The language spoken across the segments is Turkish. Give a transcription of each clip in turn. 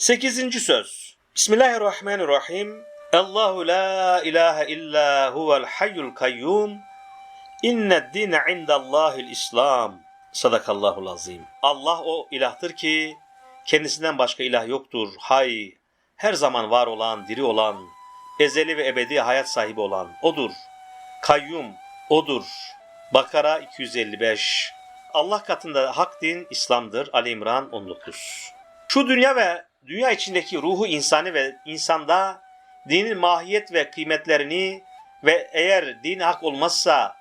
Sekizinci söz. Bismillahirrahmanirrahim. Allahu la ilahe illa huvel hayyul kayyum. İnned dine indallahil İslam. Sadakallahul azim. Allah o ilahtır ki kendisinden başka ilah yoktur. Hay, her zaman var olan, diri olan, ezeli ve ebedi hayat sahibi olan odur. Kayyum odur. Bakara 255. Allah katında hak din İslam'dır. Ali İmran 19. Şu dünya ve dünya içindeki ruhu insani ve insanda dinin mahiyet ve kıymetlerini ve eğer din hak olmazsa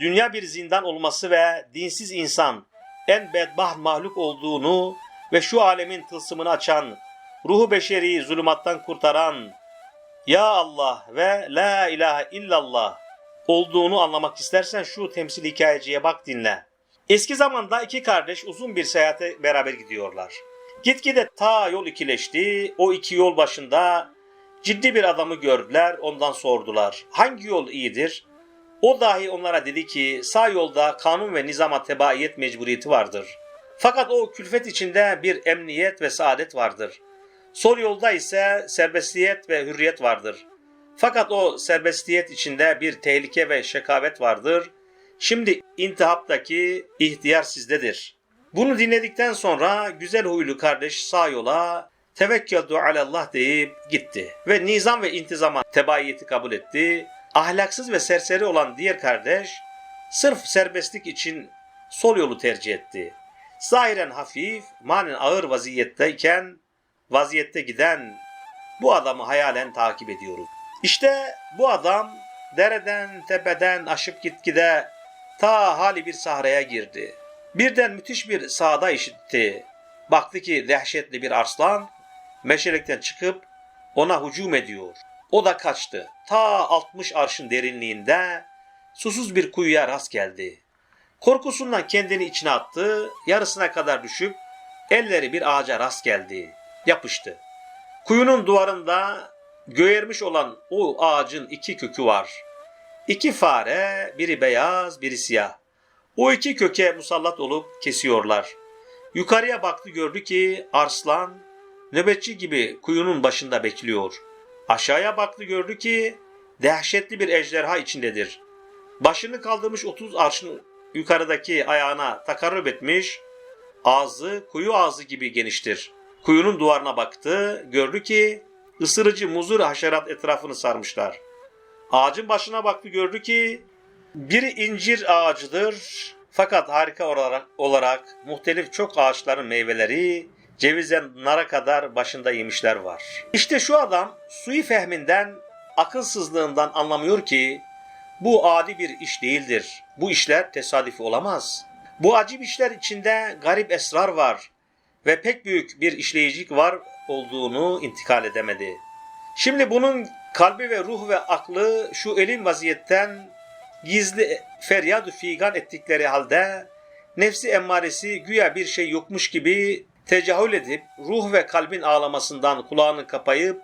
dünya bir zindan olması ve dinsiz insan en bedbaht mahluk olduğunu ve şu alemin tılsımını açan, ruhu beşeriyi zulümattan kurtaran Ya Allah ve La ilahe illallah olduğunu anlamak istersen şu temsil hikayeciye bak dinle. Eski zamanda iki kardeş uzun bir seyahate beraber gidiyorlar. Gitgide ta yol ikileşti. O iki yol başında ciddi bir adamı gördüler. Ondan sordular. Hangi yol iyidir? O dahi onlara dedi ki sağ yolda kanun ve nizama tebaiyet mecburiyeti vardır. Fakat o külfet içinde bir emniyet ve saadet vardır. Sol yolda ise serbestiyet ve hürriyet vardır. Fakat o serbestiyet içinde bir tehlike ve şekavet vardır. Şimdi intihaptaki ihtiyar sizdedir. Bunu dinledikten sonra güzel huylu kardeş sağ yola tevekkeldu alallah deyip gitti. Ve nizam ve intizama tebaiyeti kabul etti. Ahlaksız ve serseri olan diğer kardeş sırf serbestlik için sol yolu tercih etti. Zahiren hafif, manen ağır vaziyetteyken vaziyette giden bu adamı hayalen takip ediyoruz. İşte bu adam dereden tepeden aşıp gitgide ta hali bir sahraya girdi. Birden müthiş bir sağda işitti. Baktı ki dehşetli bir arslan meşelikten çıkıp ona hücum ediyor. O da kaçtı. Ta 60 arşın derinliğinde susuz bir kuyuya rast geldi. Korkusundan kendini içine attı, yarısına kadar düşüp elleri bir ağaca rast geldi. Yapıştı. Kuyunun duvarında göğermiş olan o ağacın iki kökü var. İki fare, biri beyaz, biri siyah. O iki köke musallat olup kesiyorlar. Yukarıya baktı gördü ki arslan nöbetçi gibi kuyunun başında bekliyor. Aşağıya baktı gördü ki dehşetli bir ejderha içindedir. Başını kaldırmış 30 arşın yukarıdaki ayağına takarrub etmiş. Ağzı kuyu ağzı gibi geniştir. Kuyunun duvarına baktı, gördü ki ısırıcı muzur haşerat etrafını sarmışlar. Ağacın başına baktı gördü ki biri incir ağacıdır fakat harika olarak, olarak muhtelif çok ağaçların meyveleri cevizden nara kadar başında yemişler var. İşte şu adam suyu fehminden, akılsızlığından anlamıyor ki bu adi bir iş değildir. Bu işler tesadüfi olamaz. Bu acip işler içinde garip esrar var ve pek büyük bir işleyicilik var olduğunu intikal edemedi. Şimdi bunun kalbi ve ruh ve aklı şu elin vaziyetten gizli feryat figan ettikleri halde nefsi emmaresi güya bir şey yokmuş gibi tecahül edip ruh ve kalbin ağlamasından kulağını kapayıp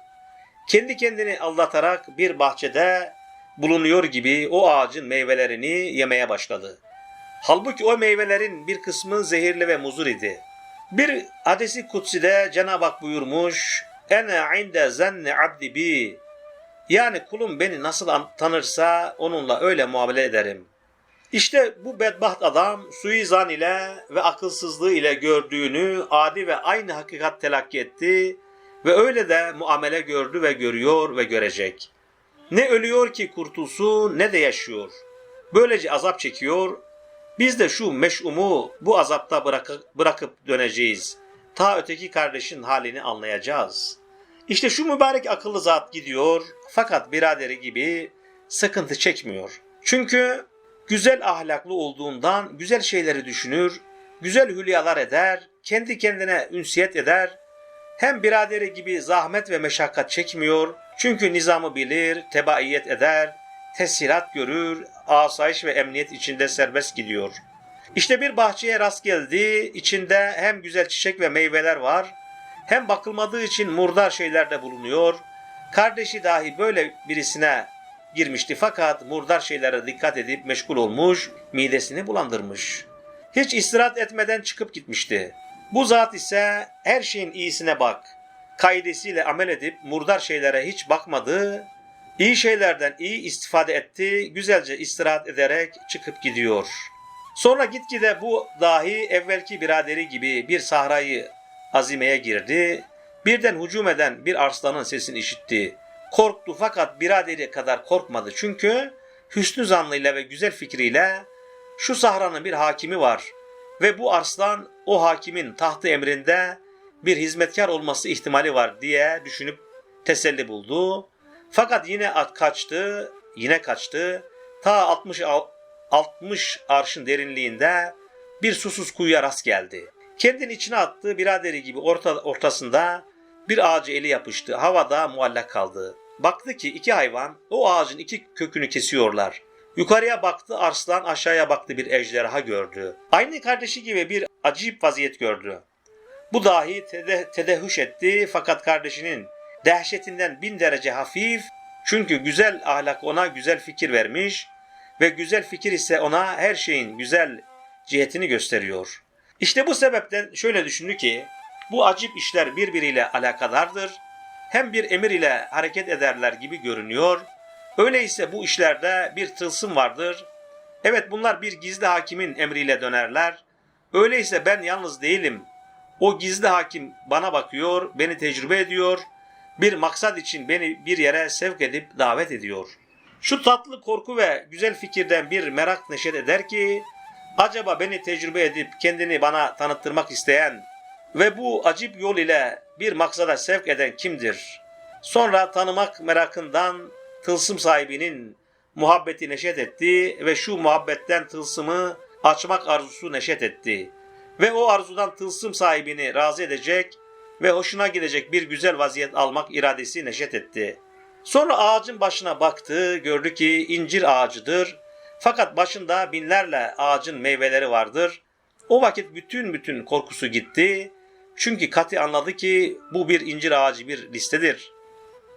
kendi kendini aldatarak bir bahçede bulunuyor gibi o ağacın meyvelerini yemeye başladı. Halbuki o meyvelerin bir kısmı zehirli ve muzur idi. Bir hadisi kutside Cenab-ı Hak buyurmuş, Ene inde zenne abdi bi. Yani kulum beni nasıl an- tanırsa onunla öyle muamele ederim. İşte bu bedbaht adam suizan ile ve akılsızlığı ile gördüğünü adi ve aynı hakikat telakki etti ve öyle de muamele gördü ve görüyor ve görecek. Ne ölüyor ki kurtulsun ne de yaşıyor. Böylece azap çekiyor. Biz de şu meş'umu bu azapta bırakıp döneceğiz. Ta öteki kardeşin halini anlayacağız. İşte şu mübarek akıllı zat gidiyor fakat biraderi gibi sıkıntı çekmiyor. Çünkü güzel ahlaklı olduğundan güzel şeyleri düşünür, güzel hülyalar eder, kendi kendine ünsiyet eder. Hem biraderi gibi zahmet ve meşakkat çekmiyor. Çünkü nizamı bilir, tebaiyet eder, teshilat görür, asayiş ve emniyet içinde serbest gidiyor. İşte bir bahçeye rast geldi, içinde hem güzel çiçek ve meyveler var, hem bakılmadığı için murdar şeyler de bulunuyor. Kardeşi dahi böyle birisine girmişti fakat murdar şeylere dikkat edip meşgul olmuş, midesini bulandırmış. Hiç istirahat etmeden çıkıp gitmişti. Bu zat ise her şeyin iyisine bak. kaidesiyle amel edip murdar şeylere hiç bakmadı, iyi şeylerden iyi istifade etti, güzelce istirahat ederek çıkıp gidiyor. Sonra gitgide bu dahi evvelki biraderi gibi bir sahrayı azimeye girdi. Birden hücum eden bir arslanın sesini işitti. Korktu fakat biraderi kadar korkmadı çünkü hüsnü zanlıyla ve güzel fikriyle şu sahranın bir hakimi var ve bu arslan o hakimin tahtı emrinde bir hizmetkar olması ihtimali var diye düşünüp teselli buldu. Fakat yine at kaçtı, yine kaçtı. Ta 60 al- 60 arşın derinliğinde bir susuz kuyuya rast geldi. Kendini içine attığı biraderi gibi orta, ortasında bir ağacı eli yapıştı. Havada muallak kaldı. Baktı ki iki hayvan o ağacın iki kökünü kesiyorlar. Yukarıya baktı arslan, aşağıya baktı bir ejderha gördü. Aynı kardeşi gibi bir acayip vaziyet gördü. Bu dahi tede, tedehüş etti fakat kardeşinin dehşetinden bin derece hafif çünkü güzel ahlak ona güzel fikir vermiş ve güzel fikir ise ona her şeyin güzel cihetini gösteriyor. İşte bu sebepten şöyle düşündü ki bu acip işler birbiriyle alakadardır. Hem bir emir ile hareket ederler gibi görünüyor. Öyleyse bu işlerde bir tılsım vardır. Evet bunlar bir gizli hakimin emriyle dönerler. Öyleyse ben yalnız değilim. O gizli hakim bana bakıyor, beni tecrübe ediyor. Bir maksat için beni bir yere sevk edip davet ediyor. Şu tatlı korku ve güzel fikirden bir merak neşet eder ki acaba beni tecrübe edip kendini bana tanıttırmak isteyen ve bu acip yol ile bir maksada sevk eden kimdir? Sonra tanımak merakından tılsım sahibinin muhabbeti neşet etti ve şu muhabbetten tılsımı açmak arzusu neşet etti. Ve o arzudan tılsım sahibini razı edecek ve hoşuna gidecek bir güzel vaziyet almak iradesi neşet etti. Sonra ağacın başına baktı, gördü ki incir ağacıdır. Fakat başında binlerle ağacın meyveleri vardır. O vakit bütün bütün korkusu gitti. Çünkü Kati anladı ki bu bir incir ağacı bir listedir.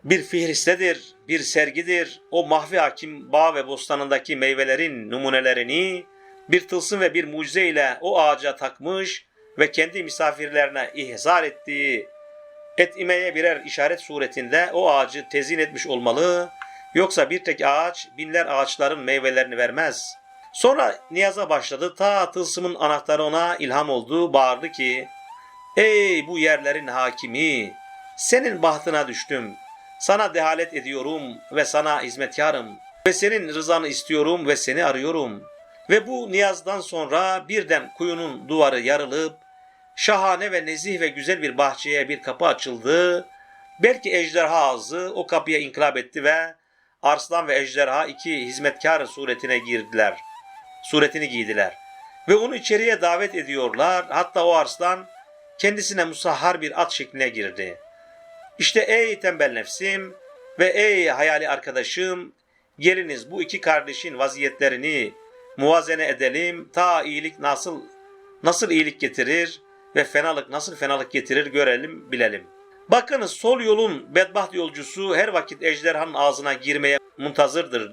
Bir fihristedir, bir sergidir. O mahvi hakim bağ ve bostanındaki meyvelerin numunelerini bir tılsım ve bir mucize ile o ağaca takmış ve kendi misafirlerine ihzar ettiği etmeye birer işaret suretinde o ağacı tezin etmiş olmalı. Yoksa bir tek ağaç binler ağaçların meyvelerini vermez. Sonra niyaza başladı. Ta tılsımın anahtarı ona ilham oldu. Bağırdı ki Ey bu yerlerin hakimi! Senin bahtına düştüm. Sana dehalet ediyorum ve sana hizmetkarım. Ve senin rızanı istiyorum ve seni arıyorum. Ve bu niyazdan sonra birden kuyunun duvarı yarılıp şahane ve nezih ve güzel bir bahçeye bir kapı açıldı. Belki ejderha ağzı o kapıya inkılap etti ve arslan ve ejderha iki hizmetkar suretine girdiler. Suretini giydiler. Ve onu içeriye davet ediyorlar. Hatta o arslan kendisine musahhar bir at şekline girdi. İşte ey tembel nefsim ve ey hayali arkadaşım geliniz bu iki kardeşin vaziyetlerini muvazene edelim. Ta iyilik nasıl nasıl iyilik getirir ve fenalık nasıl fenalık getirir görelim bilelim. Bakınız sol yolun bedbaht yolcusu her vakit ejderhanın ağzına girmeye muntazırdır,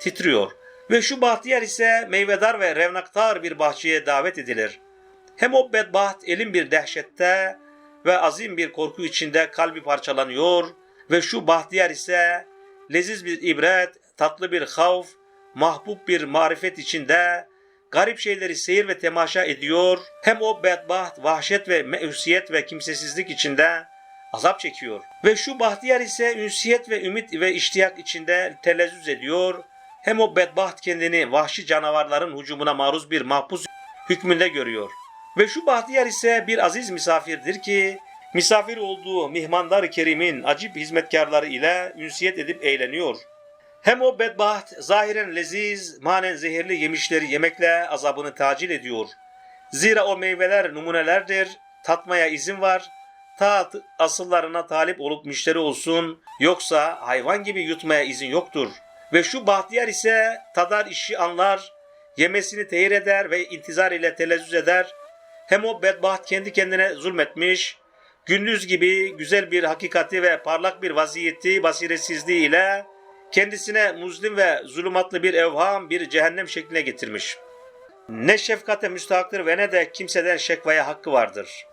titriyor. Ve şu bahtiyar ise meyvedar ve revnaktar bir bahçeye davet edilir. Hem o bedbaht elin bir dehşette ve azim bir korku içinde kalbi parçalanıyor ve şu bahtiyar ise leziz bir ibret, tatlı bir havf, mahbub bir marifet içinde garip şeyleri seyir ve temaşa ediyor. Hem o bedbaht, vahşet ve meusiyet ve kimsesizlik içinde azap çekiyor. Ve şu bahtiyar ise ünsiyet ve ümit ve iştiyak içinde telezzüz ediyor. Hem o bedbaht kendini vahşi canavarların hücumuna maruz bir mahpus hükmünde görüyor. Ve şu bahtiyar ise bir aziz misafirdir ki misafir olduğu mihmandar kerimin acip hizmetkarları ile ünsiyet edip eğleniyor. Hem o bedbaht zahiren leziz, manen zehirli yemişleri yemekle azabını tacil ediyor. Zira o meyveler numunelerdir, tatmaya izin var. Ta asıllarına talip olup müşteri olsun, yoksa hayvan gibi yutmaya izin yoktur. Ve şu bahtiyar ise tadar işi anlar, yemesini tehir eder ve intizar ile telezzüz eder. Hem o bedbaht kendi kendine zulmetmiş, gündüz gibi güzel bir hakikati ve parlak bir vaziyeti basiretsizliği ile kendisine muzlim ve zulümatlı bir evham, bir cehennem şekline getirmiş. Ne şefkate müstahaktır ve ne de kimseden şekvaya hakkı vardır.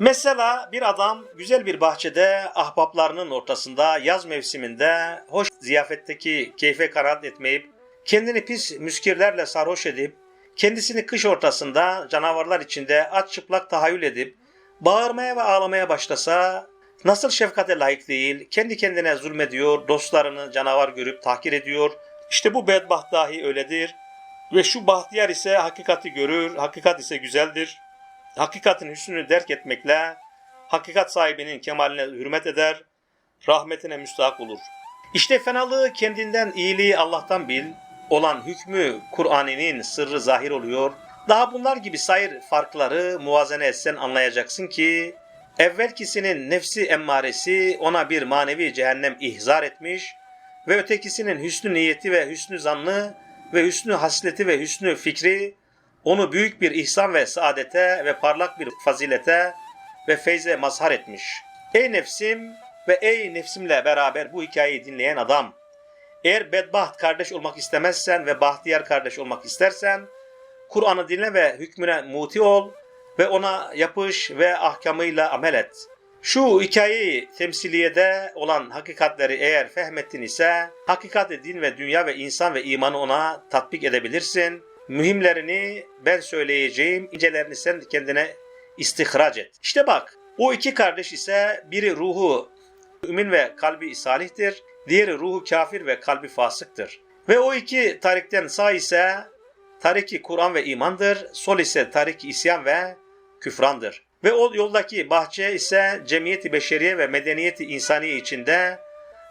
Mesela bir adam güzel bir bahçede ahbaplarının ortasında yaz mevsiminde hoş ziyafetteki keyfe kanaat etmeyip kendini pis müskirlerle sarhoş edip kendisini kış ortasında canavarlar içinde aç çıplak tahayyül edip bağırmaya ve ağlamaya başlasa nasıl şefkate layık değil, kendi kendine zulmediyor, dostlarını canavar görüp tahkir ediyor. İşte bu bedbaht dahi öyledir. Ve şu bahtiyar ise hakikati görür, hakikat ise güzeldir. Hakikatin hüsnünü derk etmekle, hakikat sahibinin kemaline hürmet eder, rahmetine müstahak olur. İşte fenalığı kendinden, iyiliği Allah'tan bil, olan hükmü Kur'an'ının sırrı zahir oluyor. Daha bunlar gibi sayır farkları muvazene etsen anlayacaksın ki, evvelkisinin nefsi emmaresi ona bir manevi cehennem ihzar etmiş ve ötekisinin hüsnü niyeti ve hüsnü zannı ve hüsnü hasleti ve hüsnü fikri onu büyük bir ihsan ve saadete ve parlak bir fazilete ve feyze mazhar etmiş. Ey nefsim ve ey nefsimle beraber bu hikayeyi dinleyen adam! Eğer bedbaht kardeş olmak istemezsen ve bahtiyar kardeş olmak istersen, Kur'an'ı dinle ve hükmüne muti ol ve ona yapış ve ahkamıyla amel et. Şu hikayeyi temsiliyede olan hakikatleri eğer fehmettin ise, hakikat din ve dünya ve insan ve imanı ona tatbik edebilirsin. Mühimlerini ben söyleyeceğim, incelerini sen kendine istihraç et. İşte bak, o iki kardeş ise biri ruhu mümin ve kalbi salihtir, diğeri ruhu kafir ve kalbi fasıktır. Ve o iki tarikten sağ ise tariki Kur'an ve imandır, sol ise tariki isyan ve küfrandır. Ve o yoldaki bahçe ise cemiyeti beşeriye ve medeniyeti insaniye içinde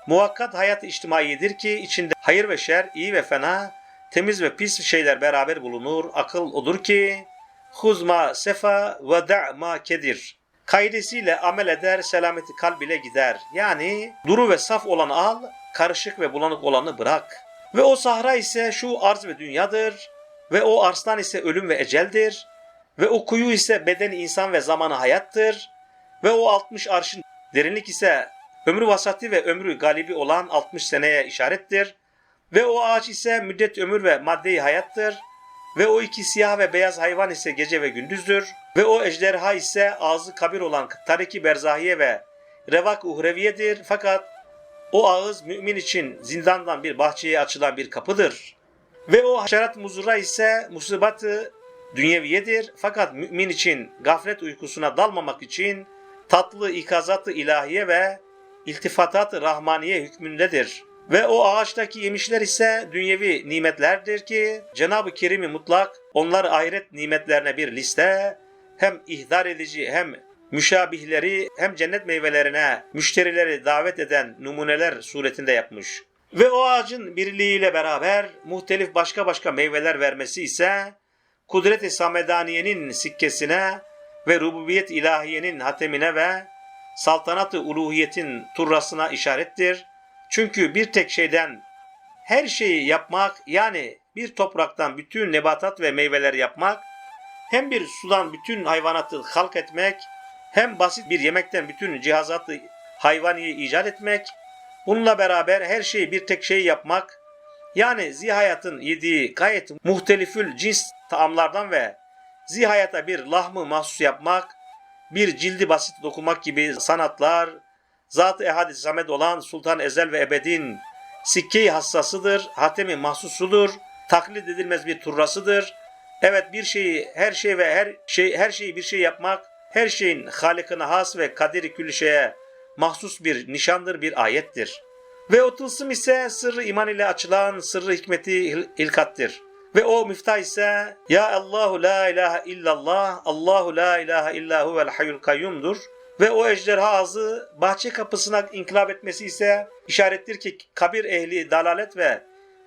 muhakkat hayat içtimaidir ki içinde hayır ve şer, iyi ve fena, temiz ve pis şeyler beraber bulunur. Akıl odur ki huzma sefa ve da'ma kedir. Kaidesiyle amel eder, selameti kalb ile gider. Yani duru ve saf olanı al, karışık ve bulanık olanı bırak. Ve o sahra ise şu arz ve dünyadır. Ve o arslan ise ölüm ve eceldir. Ve o kuyu ise beden insan ve zamanı hayattır. Ve o 60 arşın derinlik ise ömrü vasati ve ömrü galibi olan 60 seneye işarettir. Ve o ağaç ise müddet ömür ve maddeyi hayattır. Ve o iki siyah ve beyaz hayvan ise gece ve gündüzdür. Ve o ejderha ise ağzı kabir olan tariki berzahiye ve revak uhreviyedir. Fakat o ağız mümin için zindandan bir bahçeye açılan bir kapıdır. Ve o haşerat muzura ise musibatı dünyeviyedir. Fakat mümin için gaflet uykusuna dalmamak için tatlı ikazatı ilahiye ve iltifatat-ı rahmaniye hükmündedir. Ve o ağaçtaki yemişler ise dünyevi nimetlerdir ki Cenab-ı Kerim-i Mutlak onlar ahiret nimetlerine bir liste hem ihdar edici hem müşabihleri hem cennet meyvelerine müşterileri davet eden numuneler suretinde yapmış. Ve o ağacın birliğiyle beraber muhtelif başka başka meyveler vermesi ise kudret-i samedaniyenin sikkesine ve rububiyet ilahiyenin hatemine ve saltanat-ı uluhiyetin turrasına işarettir. Çünkü bir tek şeyden her şeyi yapmak yani bir topraktan bütün nebatat ve meyveler yapmak, hem bir sudan bütün hayvanatı halk etmek, hem basit bir yemekten bütün cihazatı hayvaniyi icat etmek, bununla beraber her şeyi bir tek şey yapmak, yani zihayatın yediği gayet muhtelifül cins taamlardan ve zihayata bir lahmı mahsus yapmak, bir cildi basit dokumak gibi sanatlar, Zat-ı ehad samet olan Sultan Ezel ve Ebed'in sikke hassasıdır, hatemi mahsusudur, taklit edilmez bir turrasıdır. Evet bir şeyi, her şey ve her şey, her şeyi bir şey yapmak, her şeyin halikine has ve kaderi külli şeye mahsus bir nişandır, bir ayettir. Ve o tılsım ise sırrı iman ile açılan sırrı hikmeti hilkattir. Ve o miftah ise Ya Allahu la ilahe illallah, Allahu la ilahe illa huvel hayyul kayyumdur. Ve o ejderha ağzı bahçe kapısına inkılap etmesi ise işarettir ki kabir ehli dalalet ve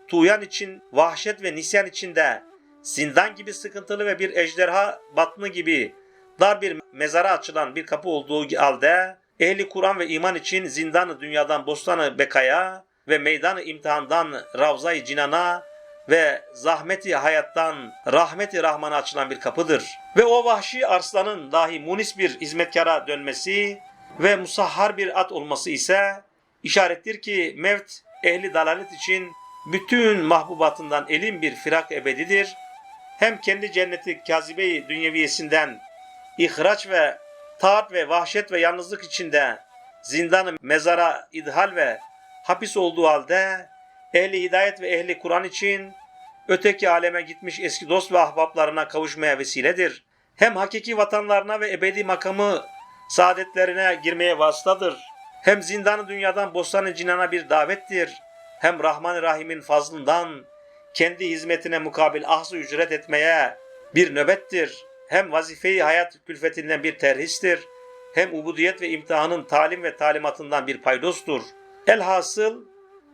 tuğyan için, vahşet ve nisyan içinde zindan gibi sıkıntılı ve bir ejderha batını gibi dar bir mezara açılan bir kapı olduğu halde ehli Kur'an ve iman için zindanı dünyadan bostanı bekaya ve meydanı imtihandan ravzayı cinana ve zahmeti hayattan rahmeti rahmana açılan bir kapıdır. Ve o vahşi arslanın dahi munis bir hizmetkara dönmesi ve musahhar bir at olması ise işarettir ki mevt ehli dalalet için bütün mahbubatından elin bir firak ebedidir. Hem kendi cenneti kazibeyi dünyeviyesinden ihraç ve taat ve vahşet ve yalnızlık içinde zindanı mezara idhal ve hapis olduğu halde ehli hidayet ve ehli Kur'an için öteki aleme gitmiş eski dost ve ahbaplarına kavuşmaya vesiledir. Hem hakiki vatanlarına ve ebedi makamı saadetlerine girmeye vasıtadır. Hem zindanı dünyadan bostan-ı cinana bir davettir. Hem Rahman-ı Rahim'in fazlından kendi hizmetine mukabil ahzu ücret etmeye bir nöbettir. Hem vazife-i hayat külfetinden bir terhistir. Hem ubudiyet ve imtihanın talim ve talimatından bir paydostur. Elhasıl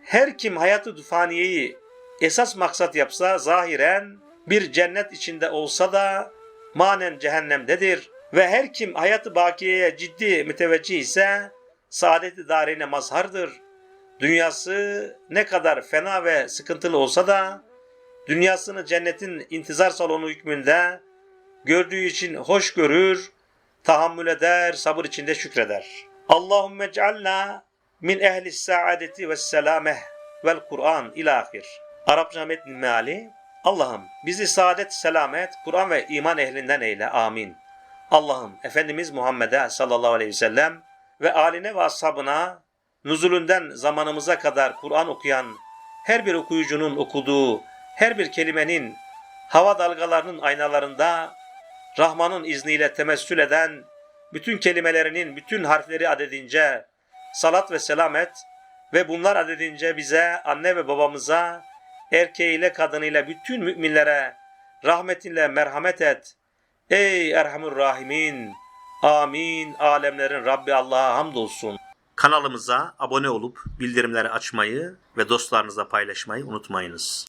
her kim hayatı faniyeyi esas maksat yapsa zahiren bir cennet içinde olsa da manen cehennemdedir. Ve her kim hayatı bakiyeye ciddi müteveccih ise saadet-i darine mazhardır. Dünyası ne kadar fena ve sıkıntılı olsa da dünyasını cennetin intizar salonu hükmünde gördüğü için hoş görür, tahammül eder, sabır içinde şükreder. Allahümme cealna min ehli saadeti ve selameh vel Kur'an ilahir. Arapça metni meali Allah'ım bizi saadet, selamet, Kur'an ve iman ehlinden eyle. Amin. Allah'ım Efendimiz Muhammed'e sallallahu aleyhi ve sellem ve aline ve ashabına nuzulünden zamanımıza kadar Kur'an okuyan her bir okuyucunun okuduğu her bir kelimenin hava dalgalarının aynalarında Rahman'ın izniyle temessül eden bütün kelimelerinin bütün harfleri adedince salat ve selamet ve bunlar adedince bize, anne ve babamıza, erkeğiyle kadınıyla bütün müminlere rahmetinle merhamet et. Ey Erhamur Rahimin! Amin. Alemlerin Rabbi Allah'a hamdolsun. Kanalımıza abone olup bildirimleri açmayı ve dostlarınızla paylaşmayı unutmayınız.